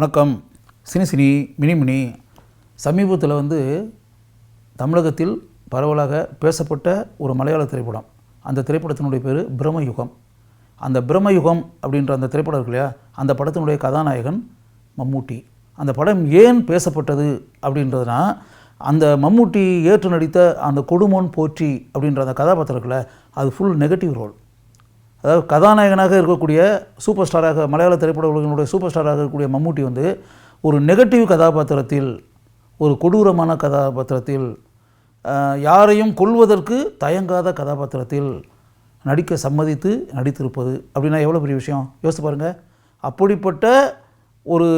வணக்கம். சினி சினி மினி மினி. சமீபத்தில் வந்து தமிழகத்தில் பரவலாக பேசப்பட்ட ஒரு மலையாள திரைப்படம். அந்த திரைப்படத்தினுடைய பேர் பிரம்மயுகம். அந்த பிரம்மயுகம் அப்படின்ற அந்த திரைப்படம் இருக்கு இல்லையா? அந்த படத்தினுடைய கதாநாயகன் மம்மூட்டி. அந்த படம் ஏன் பேசப்பட்டது அப்படின்றதுனா அந்த மம்மூட்டி ஏற்று நடித்த அந்த கொடுமோன் போற்றி அப்படின்ற அந்த கதாபாத்திரம் இருக்குல்ல அது ஃபுல் நெகட்டிவ் ரோல் அதாவது கதாநாயகனாக இருக்கக்கூடிய சூப்பர் ஸ்டாராக மலையாள திரைப்பட உலகினுடைய சூப்பர் ஸ்டாராக இருக்கக்கூடிய மம்மூட்டி வந்து ஒரு நெகட்டிவ் கதாபாத்திரத்தில் ஒரு கொடூரமான கதாபாத்திரத்தில் யாரையும் கொல்வதற்கு தயங்காத கதாபாத்திரத்தில் நடிக்க சம்மதித்து நடித்திருப்பது அப்படின்னா எவ்வளோ பெரிய விஷயம்? யோசித்து பாருங்கள் அப்படிப்பட்ட ஒரு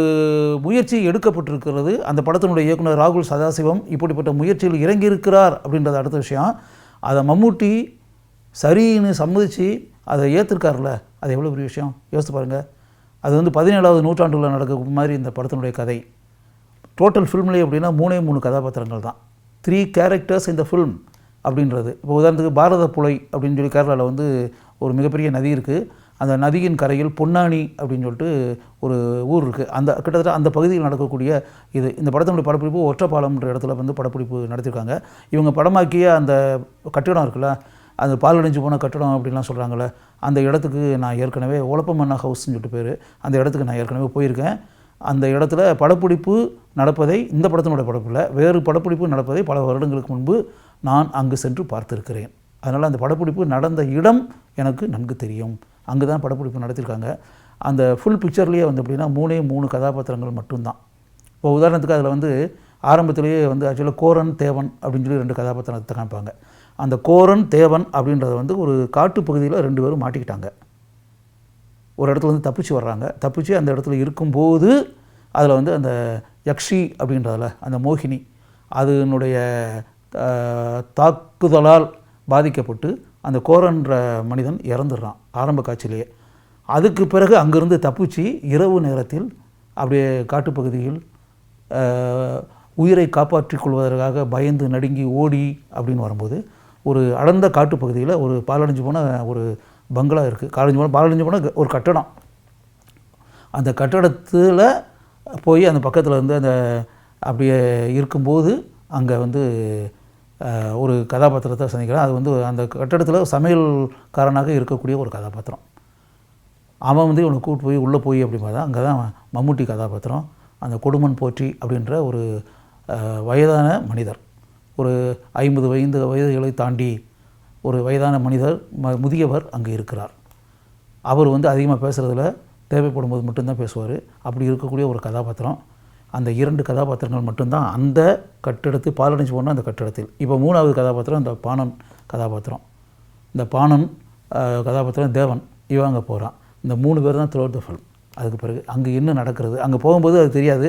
முயற்சி எடுக்கப்பட்டிருக்கிறது. அந்த படத்தினுடைய இயக்குனர் ராகுல் சதாசிவம் இப்படிப்பட்ட முயற்சியில் இறங்கியிருக்கிறார் அப்படின்றது அடுத்த விஷயம். அதை மம்மூட்டி சரின்னு சம்மதிச்சு அதை ஏற்றிருக்காருல அது எவ்வளோ பெரிய விஷயம்? யோசித்து பாருங்கள் அது வந்து பதினேழாவது நூற்றாண்டில் நடக்க மாதிரி இந்த படத்தினுடைய கதை. டோட்டல் ஃபில்ம்லேயே அப்படின்னா மூணே மூணு கதாபாத்திரங்கள் தான். த்ரீ கேரக்டர்ஸ் இந்த ஃபில்ம் அப்படின்றது. இப்போ உதாரணத்துக்கு பாரத புலை அப்படின்னு சொல்லி கேரளாவில் வந்து ஒரு மிகப்பெரிய நதி இருக்குது அந்த நதியின் கரையில் பொன்னானி அப்படின்னு சொல்லிட்டு ஒரு ஊர் இருக்குது அந்த கிட்டத்தட்ட அந்த பகுதியில் நடக்கக்கூடிய இது இந்த படத்தினுடைய படப்பிடிப்பு ஒற்றப்பாலம்ன்ற இடத்துல வந்து படப்பிடிப்பு நடத்தியிருக்காங்க இவங்க படமாக்கிய அந்த கட்டிடம் இருக்குல்ல அந்த பாலடைஞ்சு போன கட்டடம் அப்படின்லாம் சொல்கிறாங்கல்ல அந்த இடத்துக்கு நான் ஏற்கனவே ஒலப்பமன்னா ஹவுஸ்னு சொல்லிட்டு பேர். அந்த இடத்துக்கு நான் ஏற்கனவே போயிருக்கேன். அந்த இடத்துல படப்பிடிப்பு நடப்பதை இந்த படத்தினுடைய படப்பில் வேறு படப்பிடிப்பு நடப்பதை பல வருடங்களுக்கு முன்பு நான் அங்கு சென்று பார்த்திருக்கிறேன். அதனால் அந்த படப்பிடிப்பு நடந்த இடம் எனக்கு நன்கு தெரியும். அங்கே தான் படப்பிடிப்பு நடத்தியிருக்காங்க அந்த ஃபுல் பிக்சர்லேயே வந்து அப்படின்னா மூணே மூணு கதாபாத்திரங்கள் மட்டும்தான். இப்போ உதாரணத்துக்கு அதில் வந்து ஆரம்பத்திலேயே வந்து ஆக்சுவலாக கோரன் தேவன் அப்படின்னு சொல்லி ரெண்டு கதாபாத்திரத்தை காமிப்பாங்க. அந்த கோரன் தேவன் அப்படின்றத வந்து ஒரு காட்டுப்பகுதியில் ரெண்டு பேரும் மாட்டிக்கிட்டாங்க. ஒரு இடத்துல வந்து தப்பிச்சு வர்றாங்க. தப்பிச்சு அந்த இடத்துல இருக்கும்போது அதில் வந்து அந்த யக்ஷி அப்படின்றதில் அந்த மோகினி அதனுடைய தாக்குதலால் பாதிக்கப்பட்டு அந்த கோரன்ற மனிதன் இறந்துடுறான் ஆரம்ப காட்சியிலேயே. அதுக்கு பிறகு அங்கிருந்து தப்பிச்சு இரவு நேரத்தில் அப்படியே காட்டுப்பகுதியில் உயிரை காப்பாற்றிக் கொள்வதற்காக பயந்து நடுங்கி ஓடி அப்படின்னு வரும்போது ஒரு அடர்ந்த காட்டுப்பகுதியில் ஒரு பாலடைஞ்சு போன ஒரு பங்களா இருக்குது காலஞ்சு போன பாலடைஞ்சு போன ஒரு கட்டடம். அந்த கட்டடத்தில் போய் அந்த பக்கத்தில் வந்து அந்த அப்படியே இருக்கும்போது அங்கே வந்து ஒரு கதாபாத்திரத்தை சந்திக்கிறேன். அது வந்து அந்த கட்டடத்தில் சமையல்காரனாக இருக்கக்கூடிய ஒரு கதாபாத்திரம். அவன் வந்து இவனை கூட்டு போய் உள்ளே போய் அப்படி பார்த்தா அங்கே தான் மம்முட்டி கதாபாத்திரம். அந்த கொடுமன் போற்றி அப்படின்ற ஒரு வயதான மனிதர். ஒரு ஐம்பது வயது வயதுகளை தாண்டி ஒரு வயதான மனிதர் ம முதியவர் அங்கே இருக்கிறார். அவர் வந்து அதிகமாக பேசுகிறதுல தேவைப்படும் போது மட்டும்தான் பேசுவார். அப்படி இருக்கக்கூடிய ஒரு கதாபாத்திரம். அந்த இரண்டு கதாபாத்திரங்கள் மட்டும்தான் அந்த கட்டிடத்தில் பாலடைஞ்சு போன அந்த கட்டிடத்தில். இப்போ மூணாவது கதாபாத்திரம் அந்த பாணன் கதாபாத்திரம். இந்த பாணன் கதாபாத்திரம் தேவன் இவன் அங்கே போகிறான் இந்த மூணு பேர் தான் த்ரோட் த ஃபில்ம் அதுக்கு பிறகு அங்கே என்ன நடக்கிறது? அங்கே போகும்போது அது தெரியாது.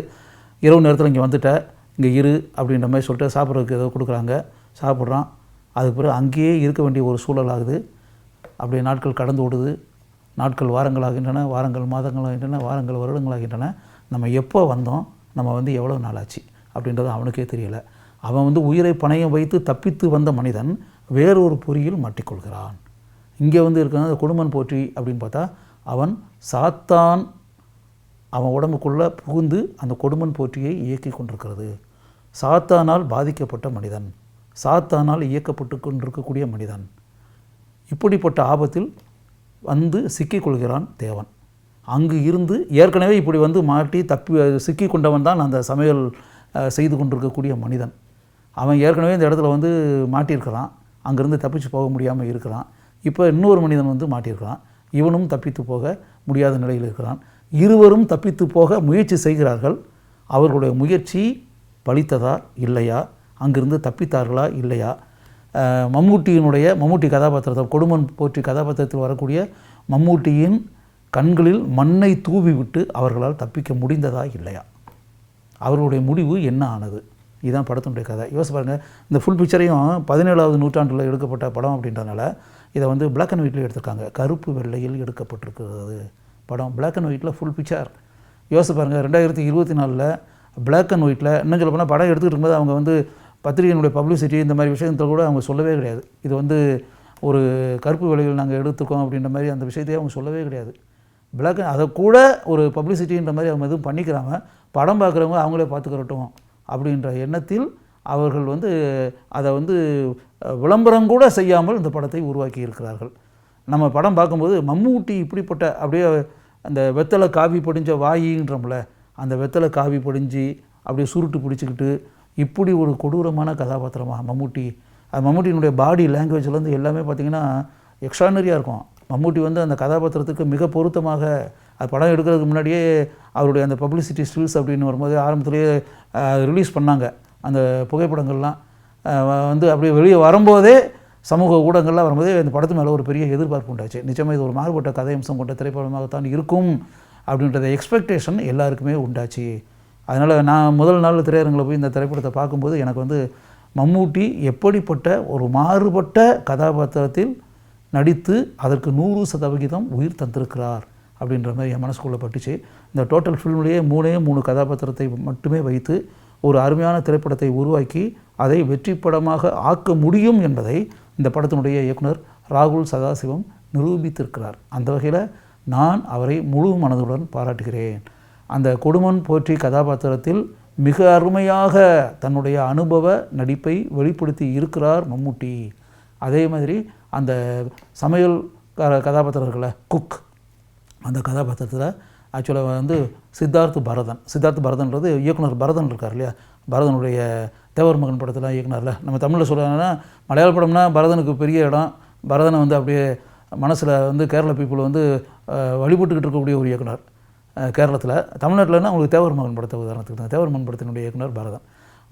இரவு நேரத்தில் இங்கே வந்துட்ட இங்கே இரு அப்படின்ற மாதிரி சொல்லிட்டு சாப்பிட்றதுக்கு ஏதோ கொடுக்குறாங்க. சாப்பிட்றான். அதுக்கு பிறகு அங்கேயே இருக்க வேண்டிய ஒரு சூழல் ஆகுது. அப்படியே நாட்கள் கடந்து ஓடுது. நாட்கள் வாரங்களாகின்றன வாரங்கள் மாதங்களாகின்றன வாரங்கள் வருடங்களாகின்றன நம்ம எப்போ வந்தோம் நம்ம வந்து எவ்வளோ நாள் ஆச்சு அப்படின்றது அவனுக்கே தெரியலை. அவன் வந்து உயிரை பணையம் வைத்து தப்பித்து வந்த மனிதன் வேறொரு பொறியில் மாட்டிக்கொள்கிறான். இங்கே வந்து இருக்கிற குடும்பம் குடும்பன் போற்றி அப்படின்னு பார்த்தா அவன் சாத்தான் அவன் உடம்புக்குள்ளே புகுந்து அந்த கொடுமன் போற்றியை இயக்கி கொண்டிருக்கிறது. சாத்தானால் பாதிக்கப்பட்ட மனிதன். சாத்தானால் இயக்கப்பட்டு கொண்டிருக்கக்கூடிய மனிதன். இப்படிப்பட்ட ஆபத்தில் வந்து சிக்கிக்கொள்கிறான் தேவன். அங்கு இருந்து ஏற்கனவே இப்படி வந்து மாட்டி தப்பி சிக்கி கொண்டவன் தான் அந்த சமையல் செய்து கொண்டிருக்கக்கூடிய மனிதன். அவன் ஏற்கனவே இந்த இடத்துல வந்து மாட்டியிருக்கிறான். அங்கேருந்து தப்பிச்சு போக முடியாமல் இருக்கிறான். இப்போ இன்னொரு மனிதன் வந்து மாட்டியிருக்கிறான். இவனும் தப்பித்து போக முடியாத நிலையில் இருக்கிறான். இருவரும் தப்பித்து போக முயற்சி செய்கிறார்கள். அவர்களுடைய முயற்சி பலித்ததா இல்லையா? அங்கிருந்து தப்பித்தார்களா இல்லையா? மம்மூட்டியினுடைய மம்மூட்டி கதாபாத்திரத்தை கொடுமன் போற்றி கதாபாத்திரத்தில் வரக்கூடிய மம்மூட்டியின் கண்களில் மண்ணை தூவி விட்டு அவர்களால் தப்பிக்க முடிந்ததா இல்லையா? அவர்களுடைய முடிவு என்ன ஆனது? இதுதான் படத்தினுடைய கதை. யோசிச்சு பாருங்கள் இந்த ஃபுல் பிக்சரையும் பதினேழாவது நூற்றாண்டில் எடுக்கப்பட்ட படம் அப்படின்றனால இதை வந்து பிளாக் அண்ட் ஒயிட்டில் எடுத்திருக்காங்க. கருப்பு வெள்ளையில் எடுக்கப்பட்டிருக்கிறது. படம் பிளாக் அண்ட் ஒயிட்டில் ஃபுல் பிக்சர் யோசிச்சு பாருங்கள் ரெண்டாயிரத்தி இருபத்தி நாலில் பிளாக் அண்ட் ஒயிட்டில் இன்னும் சொல்ல போனால் படம் எடுத்துக்கிட்டு இருக்கும்போது அவங்க வந்து பத்திரிகையினுடைய பப்ளிசிட்டி இந்த மாதிரி விஷயத்தில் கூட அவங்க சொல்லவே கிடையாது. இது வந்து ஒரு கருப்பு விலையில் நாங்கள் எடுத்துருக்கோம் அப்படின்ற மாதிரி அந்த விஷயத்தையே அவங்க சொல்லவே கிடையாது. பிளாக் அதை கூட ஒரு பப்ளிசிட்டின்ற மாதிரி அவங்க எதுவும் பண்ணிக்கிறாங்க படம் பார்க்குறவங்க அவங்களே பார்த்துக்கிறட்டும் அப்படின்ற எண்ணத்தில் அவர்கள் வந்து அதை வந்து விளம்பரம் கூட செய்யாமல் இந்த படத்தை உருவாக்கி இருக்கிறார்கள் நம்ம படம் பார்க்கும்போது மம்மூட்டி இப்படிப்பட்ட அப்படியே அந்த வெத்தலை காவி பொடிஞ்ச வாயின்றோம்ல அந்த வெத்தலை காவி பொடிஞ்சு அப்படியே சுருட்டு பிடிச்சிக்கிட்டு இப்படி ஒரு கொடூரமான கதாபாத்திரமாக மம்முட்டி. அது மம்முட்டியினுடைய பாடி லாங்குவேஜ்லேருந்து எல்லாமே பார்த்திங்கன்னா எக்ஸ்ட்ரானரியாக இருக்கும். மம்முட்டி வந்து அந்த கதாபாத்திரத்துக்கு மிக பொருத்தமாக அது படம் எடுக்கிறதுக்கு முன்னாடியே அவருடைய அந்த பப்ளிசிட்டி ஸ்டில்ஸ் அப்படின்னு வரும்போது ஆரம்பத்திலேயே ரிலீஸ் பண்ணாங்க. அந்த புகைப்படங்கள்லாம் வந்து அப்படியே வெளியே வரும்போதே சமூக ஊடகங்கள்லாம் வரும்போது இந்த படத்து மேலே ஒரு பெரிய எதிர்பார்ப்பு உண்டாச்சு. நிச்சயமாக இது ஒரு மாறுபட்ட கதை அம்சம் கொண்ட திரைப்படமாகத்தான் இருக்கும் அப்படின்றத எக்ஸ்பெக்டேஷன் எல்லாருக்குமே உண்டாச்சு. அதனால் நான் முதல் நாள் திரையரங்கில் போய் இந்த திரைப்படத்தை பார்க்கும்போது எனக்கு வந்து மம்மூட்டி எப்படிப்பட்ட ஒரு மாறுபட்ட கதாபாத்திரத்தில் நடித்து அதற்கு நூறு சதவிகிதம் உயிர் தந்திருக்கிறார் அப்படின்ற மாதிரி என் மனசுக்குள்ளே பட்டுச்சு. இந்த டோட்டல் ஃபிலிம்லேயே மூணே மூணு கதாபாத்திரத்தை மட்டுமே வைத்து ஒரு அருமையான திரைப்படத்தை உருவாக்கி அதை வெற்றி படமாக ஆக்க முடியும் என்பதை இந்த படத்தினுடைய இயக்குனர் ராகுல் சதாசிவம் நிரூபித்திருக்கிறார். அந்த வகையில் நான் அவரை முழு மனதுடன் பாராட்டுகிறேன். அந்த கொடுமன் போற்றி கதாபாத்திரத்தில் மிக அருமையாக தன்னுடைய அனுபவ நடிப்பை வெளிப்படுத்தி இருக்கிறார் மம்மூட்டி. அதே மாதிரி அந்த சமையல் க கதாபாத்திரம் இருக்குல்ல குக். அந்த கதாபாத்திரத்தில் ஆக்சுவலாக வந்து சித்தார்த் பரதன். சித்தார்த் பரதன்றது இயக்குனர் பரதன் இருக்கார் இல்லையா? பரதனுடைய தேவர் மகன் படத்தில் இயக்குனர்ல. நம்ம தமிழில் சொல்கிறாங்கன்னா மலையாள படம்னா பரதனுக்கு பெரிய இடம். பரதனை வந்து அப்படியே மனசில் வந்து கேரள பீப்புள் வந்து வழிபட்டுக்கிட்டு இருக்கக்கூடிய ஒரு இயக்குனர் கேரளத்தில். தமிழ்நாட்டில்னா உங்களுக்கு தேவர் மகன் படத்தை உதாரணத்துக்கு தான் தேவர் மகன் படத்தினுடைய இயக்குனர் பரதன்.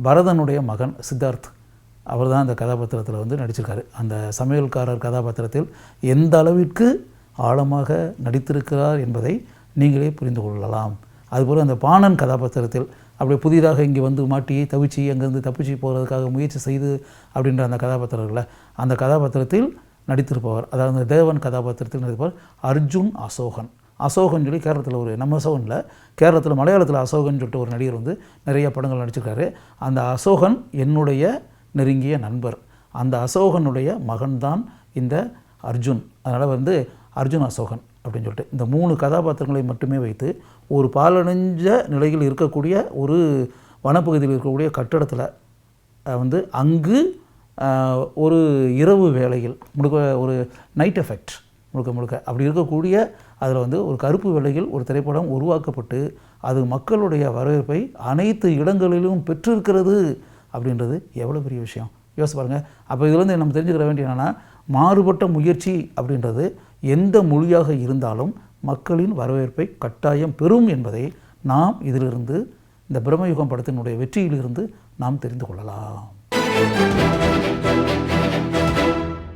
பரதனுடைய மகன் சித்தார்த். அவர் தான் அந்த கதாபாத்திரத்தில் வந்து நடிச்சிருக்காரு. அந்த சமையல்காரர் கதாபாத்திரத்தில் எந்த அளவிற்கு ஆழமாக நடித்திருக்கிறார் என்பதை நீங்களே புரிந்து கொள்ளலாம். அதுபோல் அந்த பாணன் கதாபாத்திரத்தில் அப்படியே புதிதாக இங்கே வந்து மாட்டி தவிச்சு அங்கேருந்து தப்பிச்சு போகிறதுக்காக முயற்சி செய்து அப்படின்ற அந்த கதாபாத்திரம் அந்த கதாபாத்திரத்தில் நடித்திருப்பவர் அதாவது அந்த தேவன் கதாபாத்திரத்தில் நடிப்பவர் அர்ஜுன் அசோகன். அசோகன் சொல்லி கேரளத்தில் ஒரு நம்ம அசோகனில் கேரளத்தில் மலையாளத்தில் அசோகன் சொல்லிட்டு ஒரு நடிகர் வந்து நிறைய படங்கள் நடிச்சிருக்காரு. அந்த அசோகன் என்னுடைய நெருங்கிய நண்பர். அந்த அசோகனுடைய மகன்தான் இந்த அர்ஜுன். அதனால் வந்து அர்ஜுன் அசோகன். அப்படின்னு சொல்லிட்டு இந்த மூணு கதாபாத்திரங்களை மட்டுமே வைத்து ஒரு பாலடைஞ்ச நிலையில் இருக்கக்கூடிய ஒரு வனப்பகுதியில் இருக்கக்கூடிய கட்டடத்தில் வந்து அங்கு ஒரு இரவு வேளையில் முழுக்க ஒரு நைட் எஃபெக்ட் முழுக்க முழுக்க. அப்படி இருக்கக்கூடிய அதில் வந்து ஒரு கருப்பு வேளையில் ஒரு திரைப்படம் உருவாக்கப்பட்டு அது மக்களுடைய வரவேற்பை அனைத்து இடங்களிலும் பெற்றிருக்கிறது அப்படின்றது எவ்வளோ பெரிய விஷயம். யோசிச்சு பாருங்கள் அப்போ இதுலேருந்து நம்ம தெரிஞ்சுக்கிற வேண்டிய என்னென்னா மாறுபட்ட முயற்சி அப்படின்றது எந்த மொழியாக இருந்தாலும் மக்களின் வரவேற்பை கட்டாயம் பெறும் என்பதை நாம் இதிலிருந்து இந்த பிரம்மயுகம் படத்தினுடைய வெற்றியிலிருந்து நாம் தெரிந்து கொள்ளலாம்.